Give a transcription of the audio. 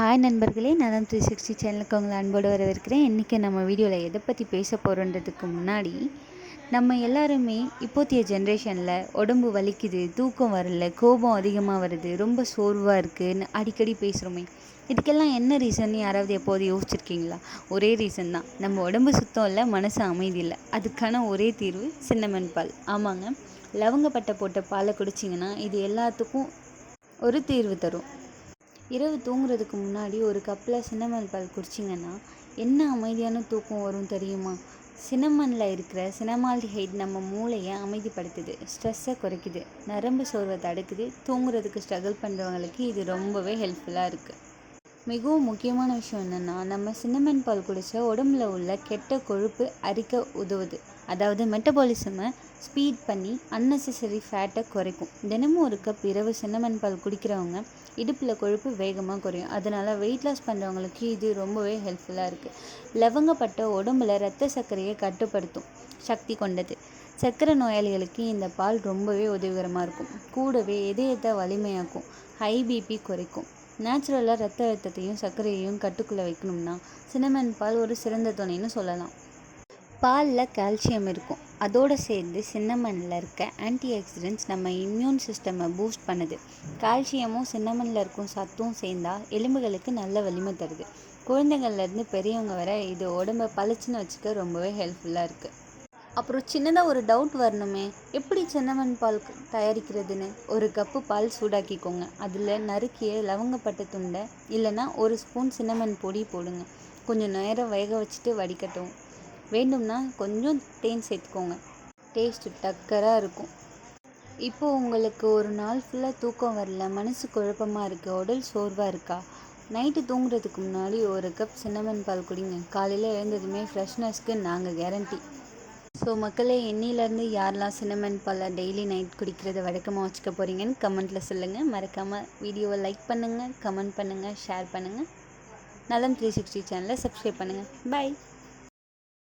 Hi நண்பர்களே நான் three sixty சேனலுக்கு உங்களை அன்போடு வரவேற்கிறேன். இன்றைக்கி நம்ம வீடியோவில் எதை பற்றி பேச போகிறோன்றதுக்கு முன்னாடி நம்ம எல்லாருமே இப்போத்திய ஜென்ரேஷனில் உடம்பு வலிக்குது தூக்கம் வரல கோபம் அதிகமாக வருது ரொம்ப சோர்வாக இருக்குது அடிக்கடி பேசுகிறோமே இதுக்கெல்லாம் என்ன ரீசன் யாராவது எப்போது யோசிச்சிருக்கீங்களா? ஒரே ரீசன் தான். நம்ம உடம்பு சுத்தம் இல்லை மனசு அமைதி இல்லை. அதுக்கான ஒரே தீர்வு சின்னமன் பால் ஆமாங்க. லவங்கப்பட்டை போட்ட பாலை குடிச்சிங்கன்னா இது எல்லாத்துக்கும் ஒரு தீர்வு தரும். இரவு தூங்குறதுக்கு முன்னாடி ஒரு கப்பில் சின்னமன் பால் குடிச்சிங்கன்னா என்ன அமைதியான தூக்கம் வரும் தெரியுமா? சின்னமனில் இருக்கிற சினமால்டிஹைட் நம்ம மூளையை அமைதிப்படுத்துது ஸ்ட்ரெஸ்ஸை குறைக்குது நரம்பு சோர்வை தடுக்குது தூங்குறதுக்கு ஸ்ட்ரகிள் பண்ணுறவங்களுக்கு இது ரொம்பவே ஹெல்ப்ஃபுல்லாக இருக்குது மிகவும் முக்கியமான விஷயம் என்னென்னா நம்ம சின்னமன் பால் குடித்தா உடம்புல உள்ள கெட்ட கொழுப்பு அரிக்க உதவுது. அதாவது மெட்டபாலிசமை ஸ்பீட் பண்ணி அன்னெசரி ஃபேட்டை குறைக்கும். தினமும் ஒரு கப் இரவு சின்னமன் பால் குடிக்கிறவங்க இடுப்பில் கொழுப்பு வேகமாக குறையும். அதனால் வெயிட் லாஸ் பண்ணுறவங்களுக்கு இது ரொம்பவே ஹெல்ப்ஃபுல்லாக இருக்குது லவங்கப்பட்ட உடம்புல ரத்த சர்க்கரையை கட்டுப்படுத்தும் சக்தி கொண்டது. சர்க்கரை நோயாளிகளுக்கு இந்த பால் ரொம்பவே உதவிகரமாக இருக்கும். கூடவே இதயத்தை வலிமையாக்கும். ஹை பிபி குறைக்கும். நேச்சுரலாக ரத்த அழுத்தத்தையும் சர்க்கரையையும் கட்டுக்குள்ளே வைக்கணும்னா சினமன் பால் ஒரு சிறந்த துணைன்னு சொல்லலாம். பாலில் கால்சியம் இருக்கும். அதோடு சேர்ந்து சின்னமனில் இருக்க ஆன்டி ஆக்சிடென்ட்ஸ் நம்ம இம்யூன் சிஸ்டமை பூஸ்ட் பண்ணுது. கால்சியமும் சின்னமனில் இருக்கும் சத்தும் சேர்ந்தால் எலும்புகளுக்கு நல்ல வலிமை தருது. குழந்தைங்கள்லேருந்து பெரியவங்க வர இது உடம்ப பளிச்சுன்னு வச்சுக்க ரொம்பவே ஹெல்ப்ஃபுல்லாக இருக்குது அப்புறம் சின்னதாக ஒரு டவுட் வரணுமே. எப்படி சின்னமன் பால் தயாரிக்கிறதுன்னு? ஒரு கப்பு பால் சூடாக்கிக்கோங்க. அதில் நறுக்கிய லவங்கப்பட்ட துண்டை இல்லைன்னா ஒரு ஸ்பூன் சின்னமன் பொடி போடுங்க. கொஞ்சம் நேரம் வேக வச்சுட்டு வடிகட்டும் வேண்டும்னா கொஞ்சம் தேன் சேர்த்துக்கோங்க. டேஸ்ட்டு டக்கராக இருக்கும். இப்போது உங்களுக்கு ஒரு நாள் ஃபுல்லாக தூக்கம் வரல மனசு குழப்பமாக இருக்குது உடல் சோர்வாக இருக்கா? நைட்டு தூங்குறதுக்கு முன்னாடி ஒரு கப் சின்னமன் பால் குடிங்க. காலையில் எழுந்ததுமே ஃப்ரெஷ்னஸ்க்கு நாங்கள் கேரண்டி ஸோ மக்களே எண்ணெயிலேருந்து யாரெல்லாம் சினமன் பாலை டெய்லி நைட் குடிக்கிறத வழக்கமாக வச்சுக்க போகிறீங்கன்னு கமெண்ட்டில் சொல்லுங்கள் மறக்காமல் வீடியோவை லைக் பண்ணுங்கள் கமெண்ட் பண்ணுங்கள் ஷேர் பண்ணுங்கள் நலம் த்ரீ சிக்ஸ்டி சேனலை சப்ஸ்கிரைப் பண்ணுங்கள் பாய்